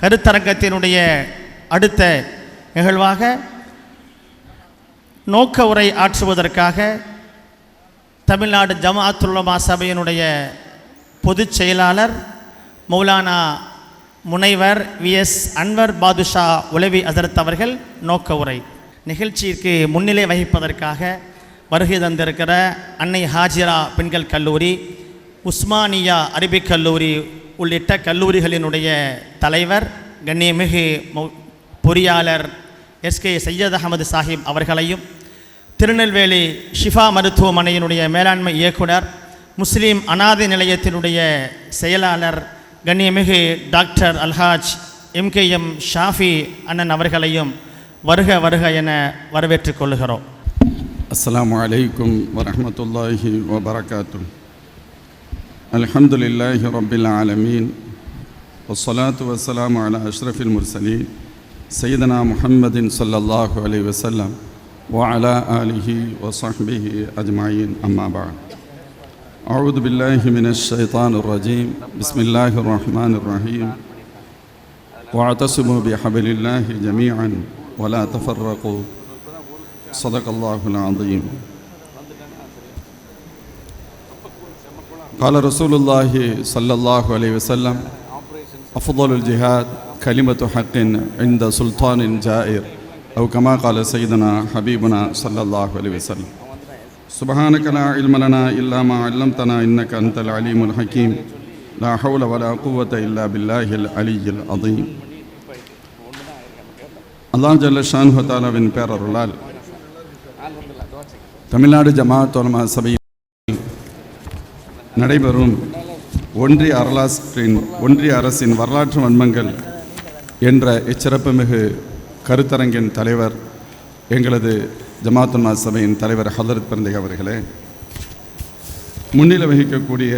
கருத்தரங்கத்தினுடைய அடுத்த நிகழ்வாக நோக்க உரை ஆற்றுவதற்காக தமிழ்நாடு ஜமாத்துல்லமா சபையினுடைய பொதுச் செயலாளர் மௌலானா முனைவர் விஎஸ் அன்வர் பாதுஷா உலவி அசரத் அவர்கள் நோக்க உரை. நிகழ்ச்சிக்கு முன்னிலை வகிப்பதற்காக வருகை தந்திருக்கிற அன்னை ஹாஜிரா பெண்கள் கல்லூரி உஸ்மானியா அரபிக் கல்லூரி உள்ளிட்ட கல்லூரிகளினுடைய தலைவர் கண்ணியமிகு பொறியாளர் எஸ்கே சையத் அகமது சாஹிப் அவர்களையும் திருநெல்வேலி ஷிஃபா மருத்துவமனையினுடைய மேலாண்மை இயக்குனர் முஸ்லீம் அனாதை நிலையத்தினுடைய செயலாளர் கண்ணியமிகு டாக்டர் அல்ஹாஜ் எம்கேஎம் ஷாஃபி அண்ணன் அவர்களையும் வருக வருக என வரவேற்றுக் கொள்கிறோம். அஸ்லாம் வலைக்கும் வரமத்துல்லாஹி வபரகாத்தூ الحمد لله رب العالمين والصلاة والسلام على أشرف المرسلين سيدنا محمد صلى الله عليه وسلم وعلى آله وصحبه أجمعين أما بعد. أعوذ بالله من الشيطان الرجيم بسم الله الرحمن الرحيم. واعتصموا بحبل الله جميعا ولا تفرقوا. صدق الله العظيم. قال رسول الله صلى الله عليه وسلم أفضل الجهاد كلمة حق عند سلطان جائر. أو كما قال سيدنا حبيبنا صلى الله عليه وسلم سبحانك لا علم لنا إلا ما علمتنا إنك أنت العليم الحكيم. لا حول ولا قوة إلا بالله العلي العظيم. الله جل شانه وتعالى من بير الرلال தமிழ்நாடு ஜமாத் உலமா سبيل நடைபெறும் ஒன்றிய அரலாற்றின் ஒன்றிய அரசின் வரலாற்று வன்மங்கள் என்ற இச்சிறப்புமிகு கருத்தரங்கின் தலைவர் எங்களது ஜமாத் சபையின் தலைவர் ஹதரத் பிறந்தை அவர்களே. முன்னிலை வகிக்கக்கூடிய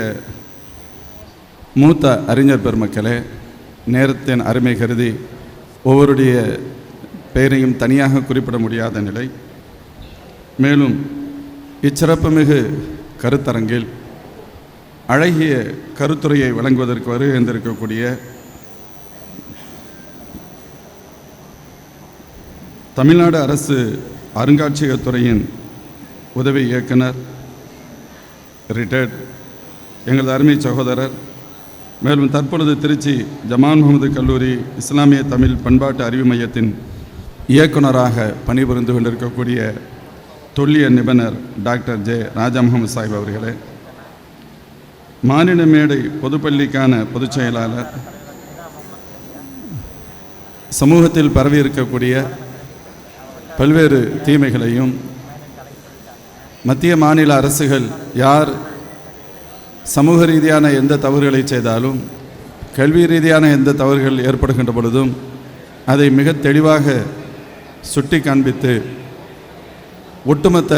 மூத்த அறிஞர் பெருமக்களே நேரத்தின் அருமை கருதி ஒவ்வொருடைய பெயரையும் தனியாக குறிப்பிட முடியாத நிலை. மேலும் இச்சிறப்புமிகு கருத்தரங்கில் அழகிய கருத்துரையை வழங்குவதற்கு வருகை தமிழ்நாடு அரசு அருங்காட்சியகத்துறையின் உதவி இயக்குனர் ரிட்டையர்ட் எங்களது அருமை சகோதரர் மேலும் தற்பொழுது திருச்சி ஜமான் முகமது கல்லூரி இஸ்லாமிய தமிழ் பண்பாட்டு அறிவு மையத்தின் இயக்குனராக பணிபுரிந்து கொண்டிருக்கக்கூடிய தொல்லிய நிபுணர் டாக்டர் ஜே ராஜா முகமது சாஹிப் அவர்களே மாநில மேடை பொதுப்பள்ளிக்கான பொதுச் செயலாளர் சமூகத்தில் பரவி இருக்கக்கூடிய பல்வேறு தீமைகளையும் மத்திய மாநில அரசுகள் யார் சமூக ரீதியான எந்த தவறுகளை செய்தாலும் கல்வி ரீதியான எந்த தவறுகள் ஏற்படுகின்ற பொழுதும் அதை மிக தெளிவாக சுட்டி காண்பித்து ஒட்டுமொத்த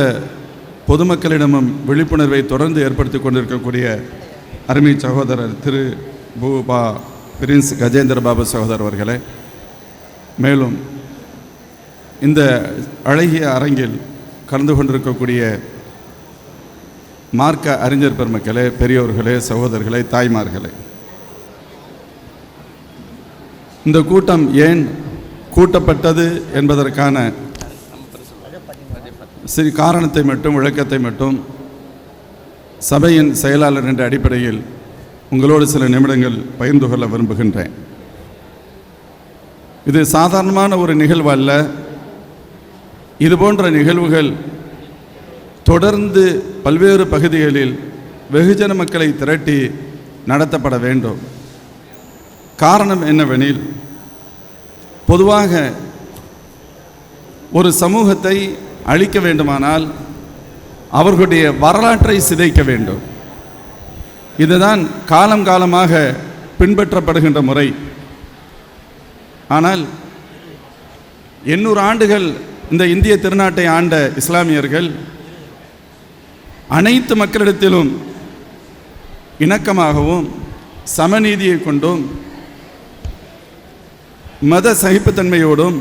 பொதுமக்களிடமும் விழிப்புணர்வை தொடர்ந்து ஏற்படுத்தி கொண்டிருக்கக்கூடிய அருமை சகோதரர் திரு பூபா பிரின்ஸ் கஜேந்திர பாபு சகோதரர் அவர்களே மேலும் இந்த அழகிய அரங்கில் கலந்து கொண்டிருக்கக்கூடிய மார்க்க அறிஞர் பெருமக்களே பெரியோர்களே சகோதரர்களே தாய்மார்களே. இந்த கூட்டம் ஏன் கூட்டப்பட்டது என்பதற்கான சிறு காரணத்தை மட்டும் விளக்கத்தை மட்டும் சபையின் செயலாளர் என்ற அடிப்படையில் உங்களோடு சில நிமிடங்கள் பகிர்ந்து கொள்ள விரும்புகின்றேன். இது சாதாரணமான ஒரு நிகழ்வு அல்ல. இது போன்ற நிகழ்வுகள் தொடர்ந்து பல்வேறு பகுதிகளில் வெகுஜன மக்களை திரட்டி நடத்தப்பட வேண்டும். காரணம் என்னவெனில் பொதுவாக ஒரு சமூகத்தை அழிக்க வேண்டுமானால் அவர்களுடைய வரலாற்றை சிதைக்க வேண்டும். இதுதான் காலம் காலமாக பின்பற்றப்படுகின்ற முறை. ஆனால் எண்ணூறு ஆண்டுகள் இந்த இந்திய திருநாட்டை ஆண்ட இஸ்லாமியர்கள் அனைத்து மக்களிடத்திலும் இணக்கமாகவும் சமநீதியை கொண்டும் மத சகிப்புத்தன்மையோடும்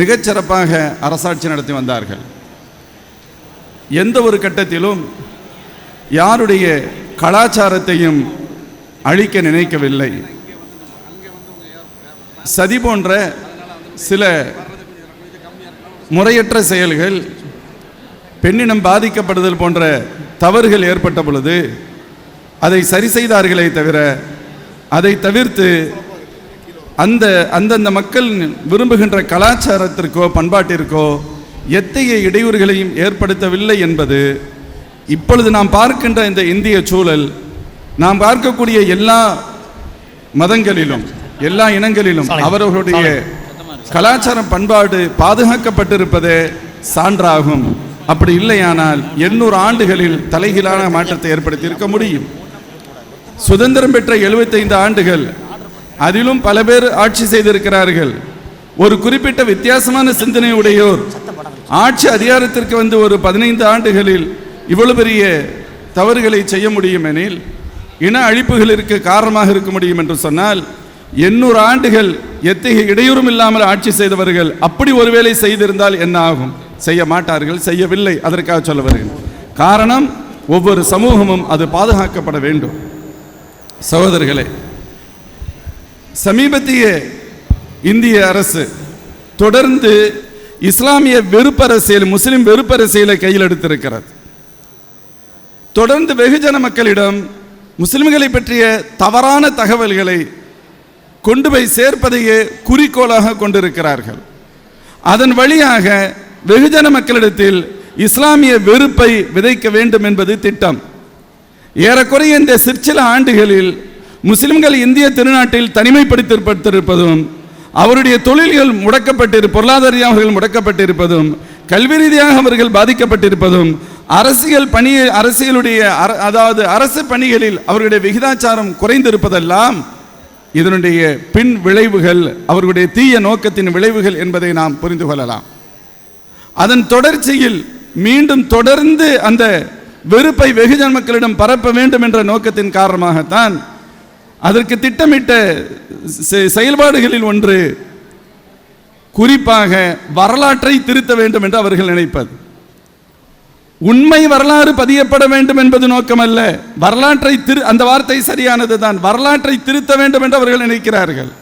மிகச்சிறப்பாக அரசாட்சி நடத்தி வந்தார்கள். எந்த ஒரு கட்டத்திலும் யாருடைய கலாச்சாரத்தையும் அழிக்க நினைக்கவில்லை. சதி போன்ற சில முறையற்ற செயல்கள் பெண்ணினம் பாதிக்கப்படுதல் போன்ற தவறுகள் ஏற்பட்ட பொழுது அதை சரி செய்தார்களே தவிர அதை தவிர்த்து அந்த அந்தந்த மக்கள் விரும்புகின்ற கலாச்சாரத்திற்கோ பண்பாட்டிற்கோ எத்தகைய இடையூறுகளையும் ஏற்படுத்தவில்லை என்பது இப்பொழுது நாம் பார்க்கின்ற இந்த இந்திய சூழல் நாம் பார்க்கக்கூடிய எல்லா மதங்களிலும் எல்லா இனங்களிலும் சாலை. கலாச்சாரம் பண்பாடு பாதுகாக்கப்பட்டிருப்பதே சான்றாகும். அப்படி இல்லையானால் எண்ணூறு ஆண்டுகளில் தலைகீழான மாற்றத்தை ஏற்படுத்தி இருக்க முடியும். சுதந்திரம் பெற்ற 75 ஆண்டுகள் அதிலும் பல பேர் ஆட்சி செய்திருக்கிறார்கள். ஒரு குறிப்பிட்ட வித்தியாசமான சிந்தனை உடையோர் ஆட்சி அதிகாரத்திற்கு வந்து ஒரு பதினைந்து ஆண்டுகளில் இவ்வளவு பெரிய தவறுகளை செய்ய முடியும் எனில் இன அழிப்புகளிற்கு காரணமாக இருக்க முடியும் என்று சொன்னால் எண்ணூறு ஆண்டுகள் எத்தகைய இடையூறும் இல்லாமல் ஆட்சி செய்தவர்கள் அப்படி ஒருவேளை செய்திருந்தால் என்ன ஆகும்? செய்ய மாட்டார்கள் செய்யவில்லை. அதற்காக சொல்ல வருகிறேன். காரணம் ஒவ்வொரு சமூகமும் அது பாதுகாக்கப்பட வேண்டும். சகோதரர்களே சமீபத்திய இந்திய அரசு தொடர்ந்து இஸ்லாமிய வெறுப்பரசியல் முஸ்லிம் வெறுப்பரசியலை கையில் எடுத்திருக்கிறது. தொடர்ந்து வெகுஜன மக்களிடம் முஸ்லிம்களை பற்றிய தவறான தகவல்களை கொண்டு போய் சேர்ப்பதையே குறிக்கோளாக கொண்டிருக்கிறார்கள். அதன் வழியாக வெகுஜன மக்களிடத்தில் இஸ்லாமிய வெறுப்பை விதைக்க வேண்டும் என்பது திட்டம். ஏறக்குறைய இந்த சிற்சில ஆண்டுகளில் முஸ்லிம்கள் இந்திய திருநாட்டில் தனிமைப்படுத்தப்பட்டிருப்பதும் அவருடைய தொழில்கள் முடக்கப்பட்டிரு பொருளாதார ரீதியாக அவர்கள் முடக்கப்பட்டிருப்பதும் கல்வி ரீதியாக அவர்கள் பாதிக்கப்பட்டிருப்பதும் அரசியல் பணி அரசியலுடைய அர- அதாவது அரசு பணிகளில் அவர்களுடைய விகிதாச்சாரம் குறைந்திருப்பதெல்லாம் இதனுடைய பின் விளைவுகள் அவர்களுடைய தீய நோக்கத்தின் விளைவுகள் என்பதை நாம் புரிந்து கொள்ளலாம். அதன் தொடர்ச்சியில் மீண்டும் தொடர்ந்து அந்த வெறுப்பை வெகுஜன மக்களிடம் பரப்ப வேண்டும் என்ற நோக்கத்தின் காரணமாகத்தான் அதற்கு திட்டமிட்ட செ- செயல்பாடுகளில் ஒன்று குறிப்பாக வரலாற்றை திருத்த வேண்டும் என்று அவர்கள் நினைப்பது. உண்மை வரலாறு பதியப்பட வேண்டும் என்பது நோக்கமல்ல. வரலாற்றை திரு அந்த வார்த்தை சரியானது தான். வரலாற்றை திருத்த வேண்டும் என்று அவர்கள் நினைக்கிறார்கள்.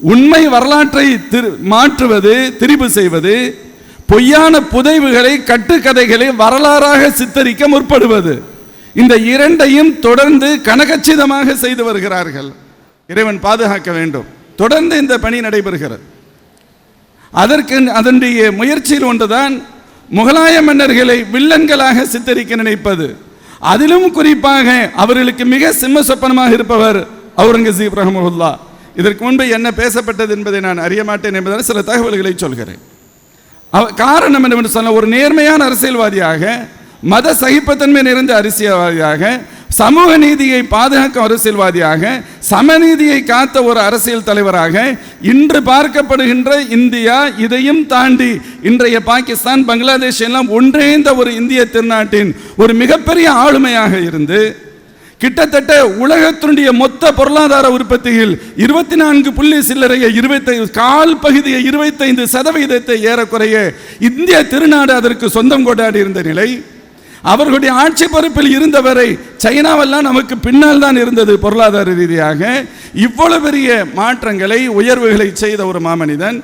உண்மை வரலாற்றை திரு மாற்றுவது திரிபு செய்வது பொய்யான புதைவுகளை கட்டுக்கதைகளை வரலாறாக சித்தரிக்க முற்படுவது. இந்த இரண்டையும் தொடர்ந்து கனகச்சிதமாக செய்து வருகிறார்கள். இறைவன் பாதுகாக்க வேண்டும். தொடர்ந்து இந்த பணி நடைபெறுகிறது. அதற்கு அதனுடைய முயற்சியில் ஒன்றுதான் முகலாய மன்னர்களை வில்லன்களாக சித்தரிக்க நினைப்பது. அதிலும் குறிப்பாக அவர்களுக்கு மிக சிம்ம சொப்பனமாக இருப்பவர் அவுரங்கசீப் ரஹமுல்லா இதற்கு முன்பு என்ன பேசப்பட்டது என்பதை நான் அறிய மாட்டேன் என்பதால் சில தகவல்களை சொல்கிறேன். அவ- காரணம் என்னவென்று சொன்ன ஒரு நேர்மையான அரசியல்வாதியாக மத சகிப்புத்தன்மை நிறைந்த அரசியல்வாதியாக சமூக நீதியை பாதுகாக்கும் அரசியல்வாதியாக சமநீதியை காத்த ஒரு அரசியல் தலைவராக இன்று பார்க்கப்படுகின்ற இந்தியா இதையும் தாண்டி இன்றைய பாகிஸ்தான் பங்களாதேஷ் எல்லாம் ஒன்றிணைந்த ஒரு இந்திய திருநாட்டின் ஒரு மிகப்பெரிய ஆளுமையாக இருந்து கிட்டத்தட்ட உலகத்தினுடைய மொத்த பொருளாதார உற்பத்தியில் இருபத்தி நான்கு புள்ளி சில்லறைய இருபத்தை கால் பகுதியை இருபத்தைந்து சதவீதத்தை ஏறக்குறைய இந்திய திருநாடு அதற்கு சொந்தம் கொண்டாடி இருந்த நிலை. அவர்களுடைய ஆட்சி பொறுப்பில் இருந்தவரை சைனாவெல்லாம் நமக்கு பின்னால் தான் இருந்தது பொருளாதார ரீதியாக. இவ்வளவு பெரிய மாற்றங்களை உயர்வுகளை செய்த ஒரு மாமனிதன்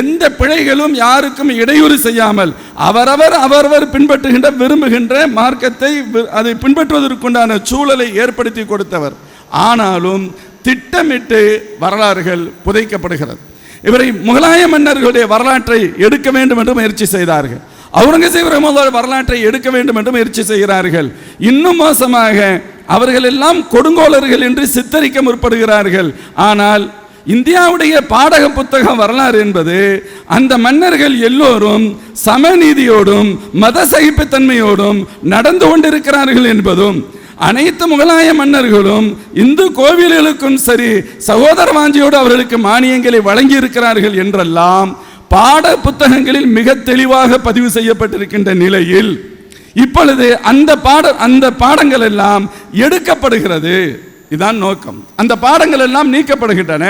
எந்த பிழைகளும் யாருக்கும் இடையூறு செய்யாமல் அவரவர் அவரவர் பின்பற்றுகின்ற விரும்புகின்ற மார்க்கத்தை அதை பின்பற்றுவதற்குண்டான சூழலை ஏற்படுத்தி கொடுத்தவர். ஆனாலும் திட்டமிட்டு வரலாறுகள் புதைக்கப்படுகிறது. இவரை முகலாய மன்னர்களுடைய வரலாற்றை எடுக்க வேண்டும் என்று முயற்சி செய்தார்கள். அவுரங்கசீப் ரஹ்மத்துல்லாஹி வரலாற்றை எடுக்க வேண்டும் என்று முயற்சி செய்கிறார்கள். இன்னும் மோசமாக அவர்கள் எல்லாம் கொடுங்கோலர்கள் என்று சித்தரிக்க முற்படுகிறார்கள். ஆனால் இந்தியாவுடைய பாடக புத்தக வரலாறு என்பது அந்த மன்னர்கள் எல்லோரும் சமநீதியோடும் மத சகிப்புத்தன்மையோடும் நடந்து கொண்டிருக்கிறார்கள் என்பதும் அனைத்து முகலாய மன்னர்களும் இந்து கோவில்களுக்கும் சரி சகோதர வாஞ்சியோடு அவர்களுக்கு மானியங்களை வழங்கி இருக்கிறார்கள் என்றெல்லாம் பாட புத்தகங்களில் மிக தெளிவாக பதிவு செய்யப்பட்டிருக்கின்ற நிலையில் இப்பொழுது அந்த பாட அந்த பாடங்கள் எல்லாம் எடுக்கப்படுகிறது. இதான் நோக்கம். அந்த பாடங்கள் எல்லாம் நீக்கப்படுகின்றன.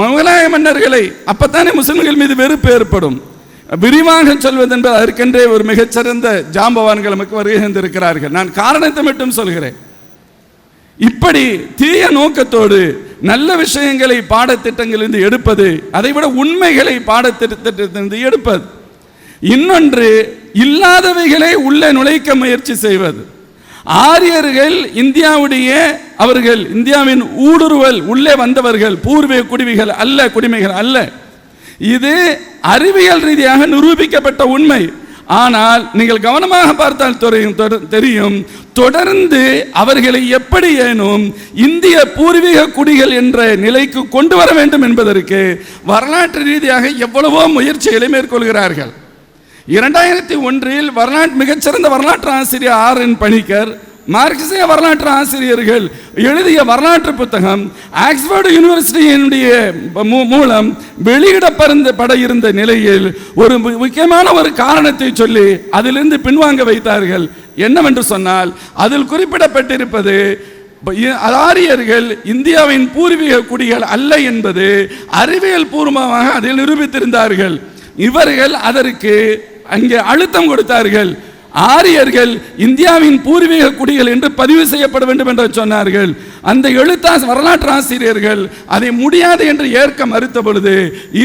முகலாய மன்னர்களை அப்பத்தானே முஸ்லிம்கள் மீது வெறுப்பு ஏற்படும். விரிவாக சொல்வது என்பது அதற்கென்றே ஒரு மிகச்சிறந்த ஜாம்பவான்கள் நமக்கு வருகின்றிருக்கிறார்கள் நான் காரணத்தை மட்டும் சொல்கிறேன். இப்படி தீய நோக்கத்தோடு நல்ல விஷயங்களை பாடத்திட்டங்களிலிருந்து எடுப்பது அதைவிட உண்மைகளை பாடத்திட்டத்திலிருந்து எடுப்பது. இன்னொன்று இல்லாதவைகளை உள்ளே நுழைக்க முயற்சி செய்வது. ஆரியர்கள் இந்தியாவுடைய அவர்கள் இந்தியாவின் ஊடுருவல் உள்ளே வந்தவர்கள் பூர்வீக குடிமைகள் அல்ல குடிமைகள் அல்ல. இது அறிவியல் ரீதியாக நிரூபிக்கப்பட்ட உண்மை. ஆனால் நீங்கள் கவனமாக பார்த்தால் தெரியும் தெரியும். தொடர்ந்து அவர்களை எப்படி ஏனும் இந்திய பூர்வீக குடிகள் என்ற நிலைக்கு கொண்டு வர வேண்டும் என்பதற்கு வரலாற்று ரீதியாக எவ்வளவோ முயற்சிகளை மேற்கொள்கிறார்கள். இரண்டாயிரத்தி ஒன்றில் வரலாற்று மிகச்சிறந்த வரலாற்று ஆசிரியர் ஆர் என் பணிக்கர் மார்க்சிய வரலாற்று ஆசிரியர்கள் எழுதிய வரலாற்று புத்தகம் ஆக்ஸ்போர்டு யூனிவர்சிட்டியினுடைய மூ- மூலம் வெளியிடப்பட பட இருந்த நிலையில் ஒரு மு- முக்கியமான ஒரு காரணத்தை சொல்லி அதிலிருந்து பின்வாங்க வைத்தார்கள். என்னவென்று சொன்னால் அதில் குறிப்பிடப்பட்டிருப்பது ஆரியர்கள் இந்தியாவின் பூர்வீக குடிகள் அல்ல என்பது அறிவியல் பூர்வமாக அதில் நிரூபித்திருந்தார்கள். இவர்கள் அதற்கு அங்கே அழுத்தம் கொடுத்தார்கள். ஆரியர்கள் இந்தியாவின் பூர்வீக குடிகள் என்று பதிவு செய்யப்பட வேண்டும் என்று சொன்னார்கள். அந்த எழுத்தாஸ் வரலாற்று ஆசிரியர்கள் அதை முடியாது என்று ஏற்க மறுத்த பொழுது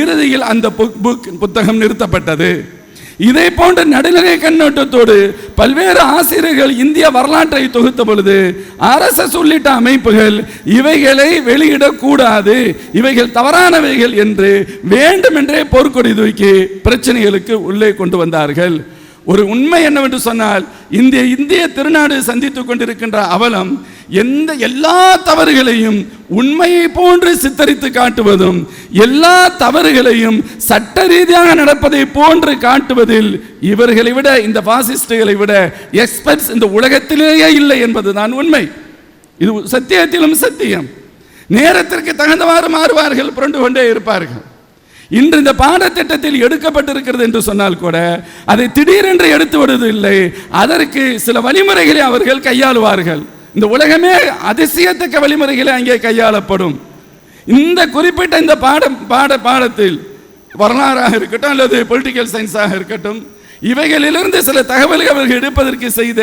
இறுதியில் அந்த புக் புக் புத்தகம் நிறுத்தப்பட்டது. இதே போன்ற நடுநிலை கண்ணோட்டத்தோடு பல்வேறு ஆசிரியர்கள் இந்திய வரலாற்றை தொகுத்த பொழுது அரசஸ் உள்ளிட்ட அமைப்புகள் இவைகளை வெளியிடக்கூடாது இவைகள் தவறானவைகள் என்று வேண்டுமென்றே போர்க்கொடி தூக்கி பிரச்சனைகளுக்கு உள்ளே கொண்டு வந்தார்கள். ஒரு உண்மை என்னவென்று சொன்னால் இந்திய இந்திய திருநாடு சந்தித்துக் கொண்டிருக்கின்ற அவலம் எந்த எல்லா தவறுகளையும் உண்மையை போன்று சித்தரித்து காட்டுவதும் எல்லா தவறுகளையும் சட்ட ரீதியாக நடப்பதை போன்று காட்டுவதில் இவர்களை விட இந்த பாசிஸ்டுகளை விட எக்ஸ்பர்ட்ஸ் இந்த உலகத்திலேயே இல்லை என்பதுதான் உண்மை. இது சத்தியத்திலும் சத்தியம். நேரத்திற்கு தகுந்தவாறு மாறுவார்கள் புரண்டு கொண்டே இருப்பார்கள். இன்று இந்த பாடத்திட்டத்தில் எடுக்கப்பட்டிருக்கிறது என்று சொன்னால் கூட அதை திடீரென்று எடுத்து விடுவதில்லை. அதற்கு சில வழிமுறைகளை அவர்கள் கையாளுவார்கள். இந்த உலகமே அதிசயத்தக்க வழிமுறைகளை அங்கே கையாளப்படும். இந்த குறிப்பிட்ட இந்த பாடம் பாட பாடத்தில் வரலாறாக இருக்கட்டும் அல்லது பொலிட்டிக்கல் சயின்ஸாக இருக்கட்டும் இவைகளிலிருந்து சில தகவல்கள் அவர்கள் எடுப்பதற்கு செய்த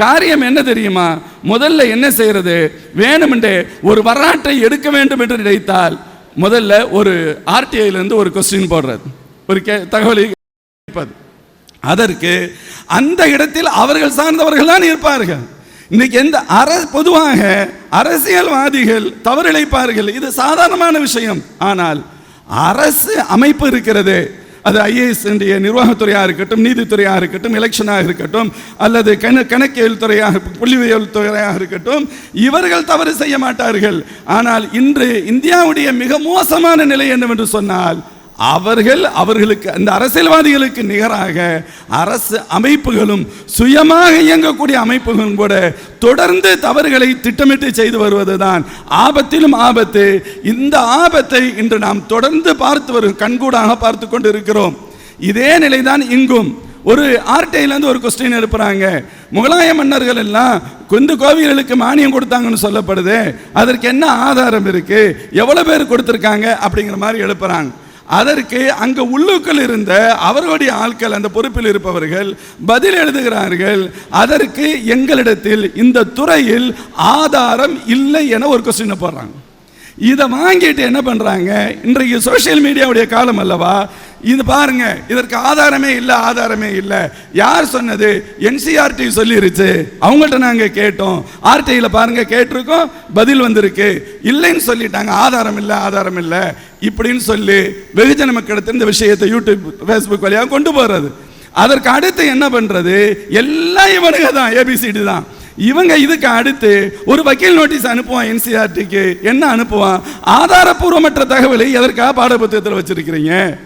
காரியம் என்ன தெரியுமா? முதல்ல என்ன செய்யறது? வேணுமென்றே ஒரு வரலாற்றை எடுக்க வேண்டும் என்று நினைத்தால் முதல்ல ஒரு ஆர்டிஐலேருந்து ஒரு கொஸ்டின் போடுறது ஒரு கே தகவலை கேட்பது அதற்கு அந்த இடத்தில் அவர்கள் சார்ந்தவர்கள் தான் இருப்பார்கள். இன்னைக்கு எந்த அர பொதுவாக அரசியல்வாதிகள் தவறிழைப்பார்கள் இது சாதாரணமான விஷயம். ஆனால் அரசு அமைப்பு இருக்கிறது. அது ஐஏஎஸ் நிர்வாகத்துறையாக இருக்கட்டும் நீதித்துறையாக இருக்கட்டும் எலெக்ஷனாக இருக்கட்டும் அல்லது கண கணக்கியல் துறையாக புள்ளிவியல் துறையாக இருக்கட்டும் இவர்கள் தவறு செய்ய மாட்டார்கள். ஆனால் இன்று இந்தியாவுடைய மிக மோசமான நிலை என்னவென்று சொன்னால் அவர்கள் அவர்களுக்கு அந்த அரசியல்வாதிகளுக்கு நிகராக அரசு அமைப்புகளும் சுயமாக இயங்கக்கூடிய அமைப்புகளும் கூட தொடர்ந்து தவறுகளை திட்டமிட்டு செய்து வருவதுதான் ஆபத்திலும் ஆபத்து. இந்த ஆபத்தை இன்று நாம் தொடர்ந்து பார்த்து வரும் கண்கூடாக பார்த்து கொண்டு இருக்கிறோம் இதே நிலைதான் இங்கும். ஒரு ஆர்டைலேருந்து ஒரு கொஸ்டின் எழுப்புறாங்க. முகலாய மன்னர்கள் எல்லாம் குந்து கோவில்களுக்கு மானியம் கொடுத்தாங்கன்னு சொல்லப்படுது. அதற்கு என்ன ஆதாரம் இருக்கு? எவ்வளோ பேர் கொடுத்துருக்காங்க? அப்படிங்கிற மாதிரி எழுப்புறாங்க. அதற்கு அங்கு உள்ளுக்குள் இருந்த அவர்களுடைய ஆட்கள் அந்த பொறுப்பில் இருப்பவர்கள் பதில் எழுதுகிறார்கள். அதற்கு எங்களிடத்தில் இந்த துறையில் ஆதாரம் இல்லை என ஒரு கொஸ்டினை போடுறாங்க. இதை வாங்கிட்டு என்ன பண்ணுறாங்க இன்றைக்கு சோஷியல் மீடியாவுடைய காலம் அல்லவா? இது பாருங்க இதற்கு ஆதாரமே இல்லை ஆதாரமே இல்லை. யார் சொன்னது? என்சிஆர்டி சொல்லிருச்சு. அவங்கள்ட்ட நாங்கள் கேட்டோம். ஆர்டியில் பாருங்க கேட்டிருக்கோம் பதில் வந்திருக்கு. இல்லைன்னு சொல்லிட்டாங்க. ஆதாரம் இல்லை ஆதாரம் இல்லை. இப்படின்னு சொல்லி வெகுஜன மக்களிடத்தில் இந்த விஷயத்தை யூடியூப் ஃபேஸ்புக் வழியாக கொண்டு போகிறது அதற்கு அடுத்து என்ன பண்ணுறது எல்லாம் இவனுங்க தான் ஏபிசிடி தான். இவங்க இதுக்கு அடுத்து ஒரு வக்கீல் நோட்டீஸ் அனுப்புவான் என்சிஆர்டிக்கு என்ன அனுப்புவான்? ஆதாரப்பூர்வமற்ற தகவலை எதற்காக பாடப்புத்தகத்தில் வச்சிருக்கிறீங்க?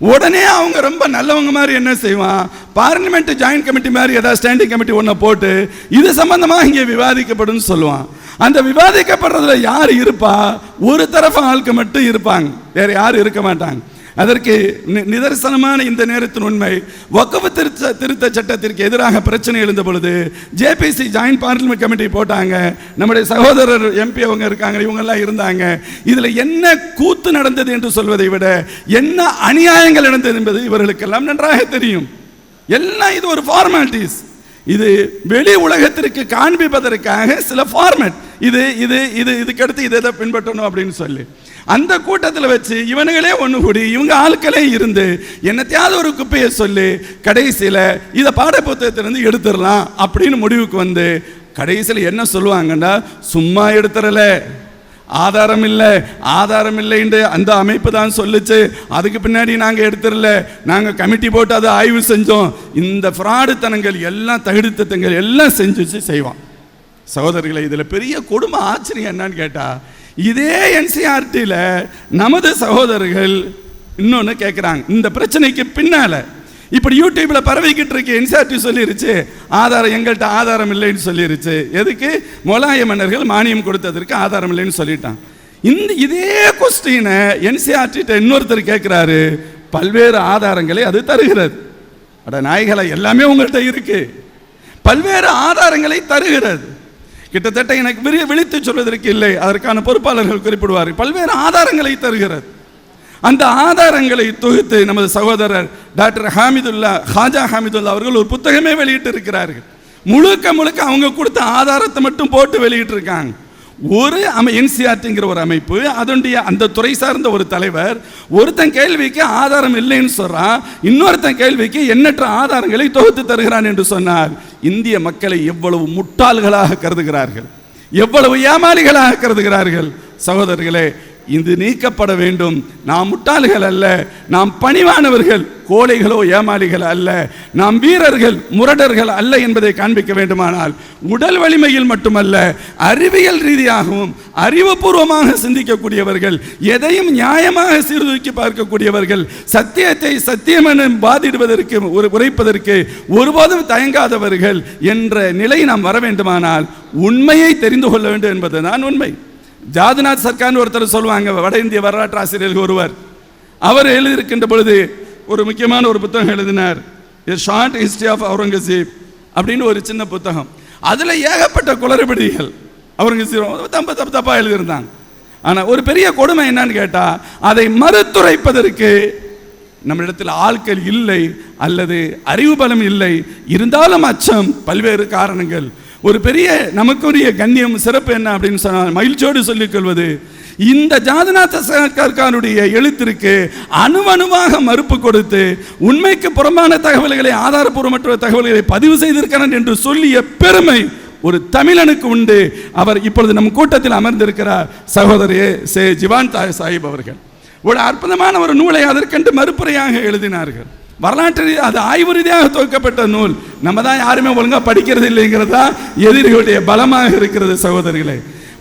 உடனே அவங்க ரொம்ப நல்லவங்க மாதிரி என்ன செய்வான்? பார்லிமெண்ட் ஜாயின்ட் கமிட்டி மாதிரி ஏதாவது ஸ்டாண்டிங் கமிட்டி ஒன்றை போட்டு இது சம்பந்தமாக இங்கே விவாதிக்கப்படும் சொல்லுவான். அந்த விவாதிக்கப்படுறதுல யார் இருப்பா? ஒரு தரப்பு ஆளுக்கு மட்டும் இருப்பாங்க. வேற யாரும் இருக்க மாட்டாங்க. அதற்கு நி- நிதர்சனமான இந்த நேரத்தின் உண்மை வக்கவு திருத்த திருத்த சட்டத்திற்கு எதிராக பிரச்சனை எழுந்த பொழுது ஜேபிசி ஜாயின்ட் பார்லிமெண்ட் கமிட்டி போட்டாங்க. நம்முடைய சகோதரர் எம்பி அவங்க இருக்காங்க இவங்கெல்லாம் இருந்தாங்க. இதில் என்ன கூத்து நடந்தது என்று சொல்வதை விட என்ன அநியாயங்கள் நடந்தது என்பது இவர்களுக்கெல்லாம் நன்றாக தெரியும். எல்லாம் இது ஒரு ஃபார்மாலிட்டிஸ் இது வெளி உலகத்திற்கு காண்பிப்பதற்காக சில ஃபார்மேட் இது இது இது இதுக்கடுத்து இதை இதை பின்பற்றணும் அப்படின்னு சொல்லி. அந்த கூட்டத்தில் வச்சு இவனுங்களே ஒன்று கூடி இவங்க ஆட்களே இருந்து என்னத்தையாவது ஒரு குப்பையை சொல்லி கடைசியில் இதை பாடப்புத்தகத்திலேருந்து எடுத்துடலாம் அப்படின்னு முடிவுக்கு வந்து கடைசியில் என்ன சொல்லுவாங்கன்னா சும்மா எடுத்துடல. ஆதாரம் இல்லை. ஆதாரம் இல்லைன்னு அந்த அமைப்பு தான் சொல்லுச்சு. அதுக்கு பின்னாடி நாங்கள் எடுத்துடல. நாங்கள் கமிட்டி போட்டு அதை ஆய்வு செஞ்சோம். இந்த ஃப்ராடுத்தனங்கள் எல்லாம் தகுதித்தங்கள் எல்லாம் செஞ்சுச்சு செய்வான். சகோதரர்களை இதில் பெரிய கொடுமை ஆச்சரியம் என்னன்னு கேட்டால் இதே என்சிஆர்டியில் நமது சகோதரர்கள் இன்னொன்று கேட்குறாங்க இந்த பிரச்சனைக்கு பின்னால் இப்படி யூடியூப்பில் பரவிக்கிட்டு இருக்கு என்சிஆர்டி சொல்லிருச்சு ஆதாரம் எங்கள்கிட்ட ஆதாரம் இல்லைன்னு சொல்லிருச்சு. எதுக்கு? முலாய மன்னர்கள் மானியம் கொடுத்ததற்கு ஆதாரம் இல்லைன்னு சொல்லிட்டான். இந்த இதே கொஸ்டினை என்சிஆர்டிட்ட இன்னொருத்தர் கேட்குறாரு பல்வேறு ஆதாரங்களை அது தருகிறது. அட நாய்களை எல்லாமே உங்கள்கிட்ட இருக்கு. பல்வேறு ஆதாரங்களை தருகிறது. கிட்டத்தட்ட எனக்கு விரிய விழித்து சொல்வதற்கு இல்லை. அதற்கான பொறுப்பாளர்கள் குறிப்பிடுவார் பல்வேறு ஆதாரங்களை தருகிறது. அந்த ஆதாரங்களை தொகுத்து நமது சகோதரர் டாக்டர் ஹாமிதுல்லா ஹாஜா ஹாமிதுல்லா அவர்கள் ஒரு புத்தகமே வெளியிட்டு இருக்கிறார்கள் முழுக்க முழுக்க அவங்க கொடுத்த ஆதாரத்தை மட்டும் போட்டு வெளியிட்டு இருக்காங்க ஒரு அமை என்சிஆர்டிங்கிற ஒரு அமைப்பு அதனுடைய அந்த துறை சார்ந்த ஒரு தலைவர் ஒருத்தன் கேள்விக்கு ஆதாரம் இல்லைன்னு சொல்றான் இன்னொருத்தன் கேள்விக்கு எண்ணற்ற ஆதாரங்களை தொகுத்து தருகிறான் என்று சொன்னார். இந்திய மக்களை எவ்வளவு முட்டாள்களாக கருதுகிறார்கள் எவ்வளவு ஏமாளிகளாக கருதுகிறார்கள். சகோதரர்களே இது நீக்கப்பட வேண்டும். நாம் முட்டாள்கள் அல்ல நாம் பணிவானவர்கள். கோழைகளோ ஏமாளிகள் அல்ல. நாம் வீரர்கள் முரடர்கள் அல்ல என்பதை காண்பிக்க வேண்டுமானால் உடல் வலிமையில் மட்டுமல்ல அறிவியல் ரீதியாகவும் அறிவுபூர்வமாக சிந்திக்கக்கூடியவர்கள் எதையும் நியாயமாக சீர்தூக்கி பார்க்கக்கூடியவர்கள் சத்தியத்தை சத்தியம் என வாதிடுவதற்கு ஒரு உரைப்பதற்கு ஒருபோதும் தயங்காதவர்கள் என்ற நிலை நாம் வர வேண்டுமானால் உண்மையை தெரிந்து கொள்ள வேண்டும் என்பதுதான் உண்மை. ஜாதுநாத் சர்க்கார்னு ஒருத்தர் சொல்லுவாங்க வட இந்திய வரலாற்று ஆசிரியர்கள் ஒருவர். அவர் எழுதியிருக்கின்ற பொழுது ஒரு முக்கியமான ஒரு புத்தகம் எழுதினார். ஷார்ட் ஹிஸ்டரி ஆஃப் அவுரங்கசீப் அப்படின்னு ஒரு சின்ன புத்தகம். அதில் ஏகப்பட்ட குளறுபடிகள். அவுரங்கசீப் தம்ப தப்பு தப்பாக எழுதியிருந்தாங்க. ஆனால் ஒரு பெரிய கொடுமை என்னன்னு கேட்டால் அதை மறுத்துரைப்பதற்கு நம்மிடத்தில் ஆட்கள் இல்லை அல்லது அறிவு பலம் இல்லை. இருந்தாலும் அச்சம் பல்வேறு காரணங்கள். ஒரு பெரிய நமக்குரிய கண்ணியம் சிறப்பு என்ன அப்படின்னு சொன்னால் மகிழ்ச்சியோடு சொல்லிக் கொள்வது இந்த ஜாதநாத சர்க்காருடைய எழுத்திற்கு அணுவணுவாக மறுப்பு கொடுத்து உண்மைக்கு புறம்பான தகவல்களை ஆதாரபூர்வமற்ற தகவல்களை பதிவு செய்திருக்கிறான் என்று சொல்லிய பெருமை ஒரு தமிழனுக்கு உண்டு. அவர் இப்பொழுது நம் கூட்டத்தில் அமர்ந்திருக்கிறார். சகோதரே சே ஜிவான் தாய் சாஹிப் அவர்கள். ஒரு அற்புதமான ஒரு நூலை அதற்கென்று மறுப்புரையாக எழுதினார்கள். வரலாற்று அது ஆய்வு ரீதியாக துவக்கப்பட்ட நூல். நம்ம தான் யாருமே ஒழுங்கா படிக்கிறது இல்லைங்கிறது தான் எதிரிகளுடைய பலமாக இருக்கிறது சகோதரிகளே.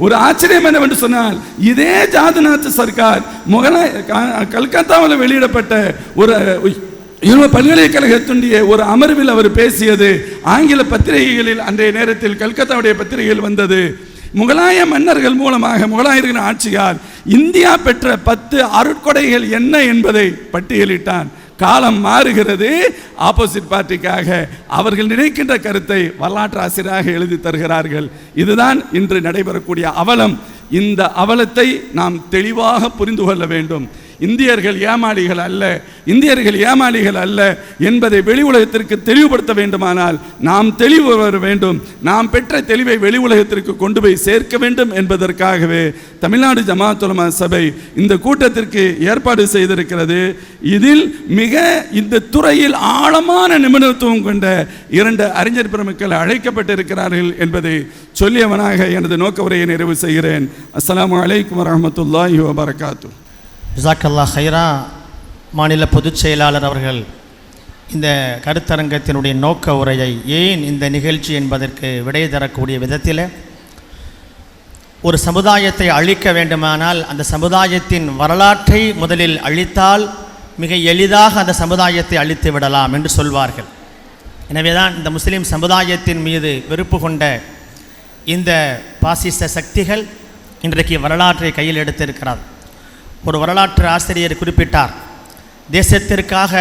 ஒரு ஆச்சரியம் என்னவென்று சொன்னால் இதே ஜாதுநாத் சர்க்கார் முகலாய கல்கத்தாவில் வெளியிடப்பட்ட ஒரு இவங்க பல்கலைக்கழகத்துடைய ஒரு அமர்வில் அவர் பேசியது ஆங்கில பத்திரிகைகளில் அன்றைய நேரத்தில் கல்கத்தாவுடைய பத்திரிகையில் வந்தது. முகலாய மன்னர்கள் மூலமாக முகலாயர்களின் ஆட்சியால் இந்தியா பெற்ற பத்து அருட்கொடைகள் என்ன என்பதை பட்டியலிட்டான் காலம் மாறுகிறது. ஆப்போசிட் பார்ட்டிக்காக அவர்கள் நினைக்கின்ற கருத்தை வரலாற்று ஆசிரியராக எழுதி தருகிறார்கள். இதுதான் இன்று நடைபெறக்கூடிய அவலம். இந்த அவலத்தை நாம் தெளிவாக புரிந்து கொள்ள வேண்டும். இந்தியர்கள் ஏமாளிகள் அல்ல. இந்தியர்கள் ஏமாளிகள் அல்ல என்பதை வெளி உலகத்திற்கு தெளிவுபடுத்த வேண்டுமானால் நாம் தெளிவு வர வேண்டும். நாம் பெற்ற தெளிவை வெளி உலகத்திற்கு கொண்டு போய் சேர்க்க வேண்டும் என்பதற்காகவே தமிழ்நாடு ஜமாத்துலமா சபை இந்த கூட்டத்திற்கு ஏற்பாடு செய்திருக்கிறது. இதில் மிக இந்த துறையில் ஆழமான நிபுணத்துவம் கொண்ட இரண்டு அறிஞர் பெருமக்கள் அழைக்கப்பட்டிருக்கிறார்கள் என்பதை சொல்லியவனாக எனது நோக்க உரையை நிறைவு செய்கிறேன். அஸ்லாம் வலைக்கம் வரமத்துல்லாஹி வபரகாத்தூ ஜாக்கல்லா ஹைரா மாநில பொதுச் செயலாளர் அவர்கள் இந்த கருத்தரங்கத்தினுடைய நோக்க உரையை ஏன் இந்த நிகழ்ச்சி என்பதற்கு விடை தரக்கூடிய விதத்தில் ஒரு சமுதாயத்தை அழிக்க வேண்டுமானால் அந்த சமுதாயத்தின் வரலாற்றை முதலில் அழித்தால் மிக எளிதாக அந்த சமுதாயத்தை அழித்து விடலாம் என்று சொல்வார்கள். எனவேதான் இந்த முஸ்லீம் சமுதாயத்தின் மீது வெறுப்பு கொண்ட இந்த பாசிச சக்திகள் இன்றைக்கு வரலாற்றை கையில் எடுத்திருக்கிறார் ஒரு வரலாற்று ஆசிரியர் குறிப்பிட்டார் தேசத்திற்காக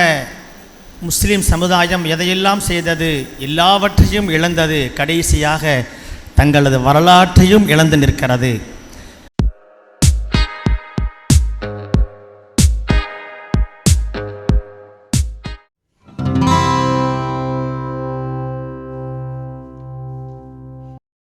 முஸ்லீம் சமுதாயம் எதையெல்லாம் செய்தது எல்லாவற்றையும் இழந்தது கடைசியாக தங்களது வரலாற்றையும் இழந்து நிற்கிறது.